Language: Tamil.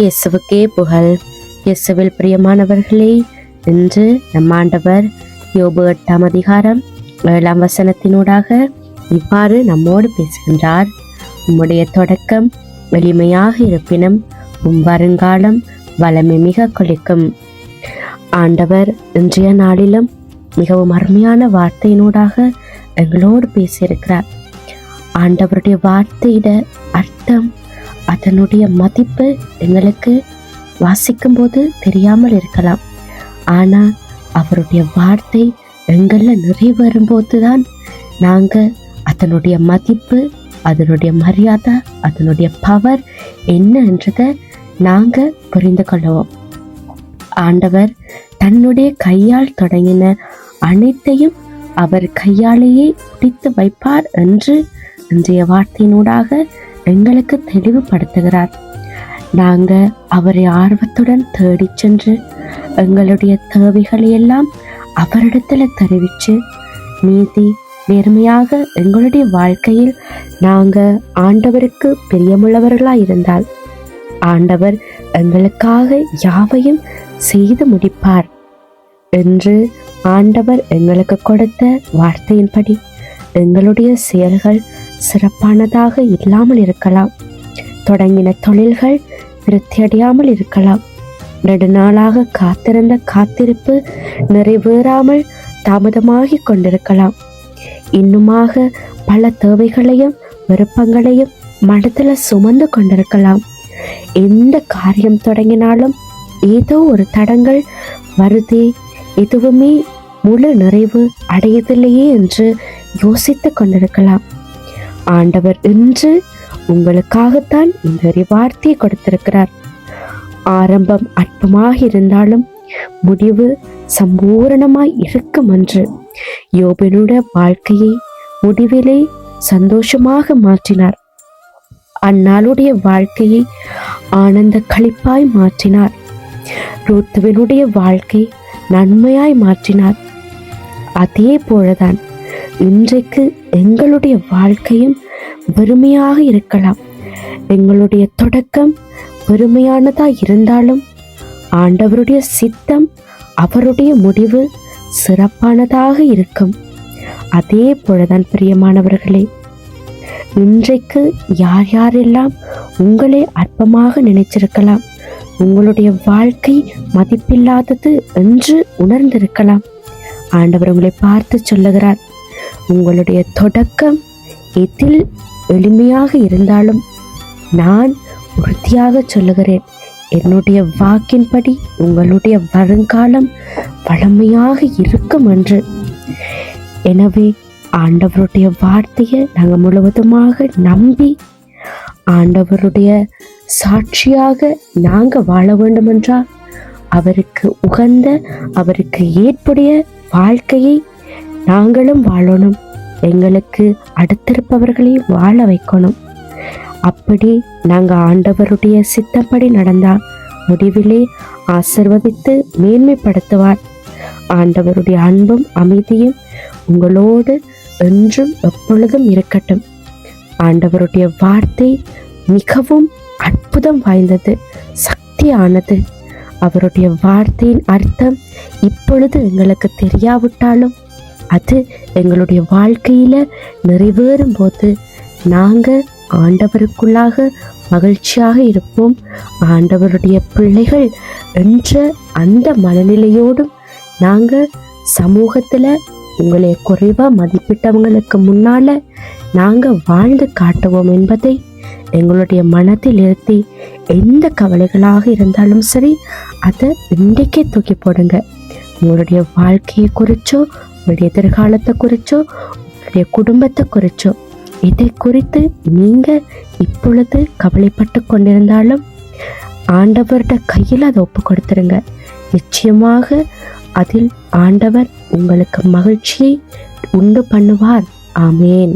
இயேசுவுக்கே புகழ். இயேசுவில் பிரியமானவர்களே இன்று நம் ஆண்டவர் யோபு எட்டாம் அதிகாரம் ஏழாம் வசனத்தினூடாக இவ்வாறு நம்மோடு பேசுகின்றார். உம்முடைய தொடக்கம் எளிமையாக இருப்பினும் உம் வருங்காலம் வளமை மிக கொளிக்கும். ஆண்டவர் இன்றைய நாளிலும் மிகவும் அருமையான வார்த்தையினூடாக எங்களோடு பேசியிருக்கிறார். ஆண்டவருடைய வார்த்தையிட அர்த்தம் அதனுடைய மதிப்பு எங்களுக்கு வாசிக்கும் போது தெரியாமல் இருக்கலாம். ஆனால் அவருடைய வார்த்தை எங்களில் நிறைவேறும்போது தான் நாங்கள் அதனுடைய மதிப்பு அதனுடைய மரியாதை அதனுடைய பவர் என்ன என்றதை நாங்கள் புரிந்து கொள்ளுவோம் ஆண்டவர் தன்னுடைய கையால் தொடங்கின அனைத்தையும் அவர் கையாலேயே பிடித்து வைப்பார் என்று இன்றைய வார்த்தையினூடாக எங்களுக்கு தெளிவுபடுத்துகிறார். நாங்கள் அவரை ஆர்வத்துடன் தேடிச் சென்று எங்களுடைய தேவைகளை எல்லாம் அவரிடத்தில் தெரிவித்து நீதி நேர்மையாக எங்களுடைய வாழ்க்கையில் நாங்கள் ஆண்டவருக்கு பிரியமுள்ளவர்களாக இருந்தால் ஆண்டவர் எங்களுக்காக யாவையும் செய்து முடிப்பார் என்று ஆண்டவர் எங்களுக்கு கொடுத்த வார்த்தையின்படி எங்களுடைய செயல்கள் சிறப்பானதாக இல்லாமல் இருக்கலாம். தொடங்கின தொழில்கள் திருப்தியடையாமல் இருக்கலாம். நெடுநாளாக காத்திருந்த காத்திருப்பு நிறைவேறாமல் தாமதமாகி கொண்டிருக்கலாம். இன்னுமாக பல தேவைகளையும் விருப்பங்களையும் மனத்தில் சுமந்து கொண்டிருக்கலாம். எந்த காரியம் தொடங்கினாலும் ஏதோ ஒரு தடங்கள் வருதே எதுவுமே முழு நிறைவு அடையதில்லையே என்று யோசித்து கொண்டிருக்கலாம். ஆண்டவர் இன்று உங்களுக்காகத்தான் இந்த ஒரு வார்த்தையை கொடுத்திருக்கிறார். ஆரம்பம் அற்பமாக இருந்தாலும் முடிவு சம்பூரணமாய் இருக்கும் என்று யோபனுடைய வாழ்க்கையை முடிவிலே சந்தோஷமாக மாற்றினார். அந்நாளுடைய வாழ்க்கையை ஆனந்த களிப்பாய் மாற்றினார். ரூத்துவனுடைய வாழ்க்கை நன்மையாய் மாற்றினார். அதே போலதான் இன்றைக்கு எங்களுடைய வாழ்க்கையும் வெறுமையாக இருக்கலாம். எங்களுடைய தொடக்கம் வெறுமையானதாய் இருந்தாலும் ஆண்டவருடைய சித்தம் அவருடைய முடிவு சிறப்பானதாக இருக்கும். அதே போலதான் பிரியமானவர்களே இன்றைக்கு யார் யாரெல்லாம் உங்களை அற்பமாக நினைச்சிருக்கலாம் உங்களுடைய வாழ்க்கை மதிப்பில்லாதது என்று உணர்ந்திருக்கலாம் ஆண்டவர் உங்களை பார்த்து சொல்லுகிறார். உங்களுடைய தொடக்கம் எதில் எளிமையாக இருந்தாலும் நான் உறுதியாக சொல்லுகிறேன். என்னுடைய வாக்கின்படி உங்களுடைய வருங்காலம் வளமையாக இருக்கும் என்று. எனவே ஆண்டவருடைய வார்த்தையை நாங்கள் முழுவதுமாக நம்பி ஆண்டவருடைய சாட்சியாக நாங்கள் வாழ வேண்டுமென்றால் அவருக்கு உகந்த அவருக்கு ஏற்புடைய வாழ்க்கையை நாங்களும் வாழணும். எங்களுக்கு அடுத்திருப்பவர்களையும் வாழ வைக்கணும். அப்படி நாங்கள் ஆண்டவருடைய சித்தப்படி நடந்தால் முடிவிலே ஆசிர்வதித்து மேன்மைப்படுத்துவார். ஆண்டவருடைய அன்பும் அமைதியும் உங்களோடு என்றும் எப்பொழுதும் இருக்கட்டும். ஆண்டவருடைய வார்த்தை மிகவும் அற்புதம் வாய்ந்தது சக்தியானது. அவருடைய வார்த்தையின் அர்த்தம் இப்பொழுது எங்களுக்கு தெரியாவிட்டாலும் அது எங்களுடைய வாழ்க்கையில நிறைவேறும் போது நாங்கள் ஆண்டவருக்குள்ளாக மகிழ்ச்சியாக இருப்போம். ஆண்டவருடைய பிள்ளைகள் என்ற அந்த மனநிலையோடும் நாங்கள் சமூகத்தில் உங்களை குறைவாக மதிப்பிட்டவங்களுக்கு முன்னால் நாங்கள் வாழ்ந்து காட்டுவோம் என்பதை எங்களுடைய மனத்தில் இருத்தி எந்த கவலைகளாக இருந்தாலும் சரி அதை இன்றைக்கே தூக்கி போடுங்க. உங்களுடைய வாழ்க்கையை குறிச்சோ உங்களுடைய எதிர்காலத்தை குறிச்சோ உங்களுடைய குடும்பத்தை குறிச்சோ இதை குறித்து நீங்கள் இப்பொழுது கவலைப்பட்டு கொண்டிருந்தாலும் ஆண்டவர்கிட்ட கையில் அதை ஒப்பு கொடுத்துருங்க நிச்சயமாக அதில் ஆண்டவர் உங்களுக்கு மகிழ்ச்சியை உண்டு பண்ணுவார். ஆமேன்.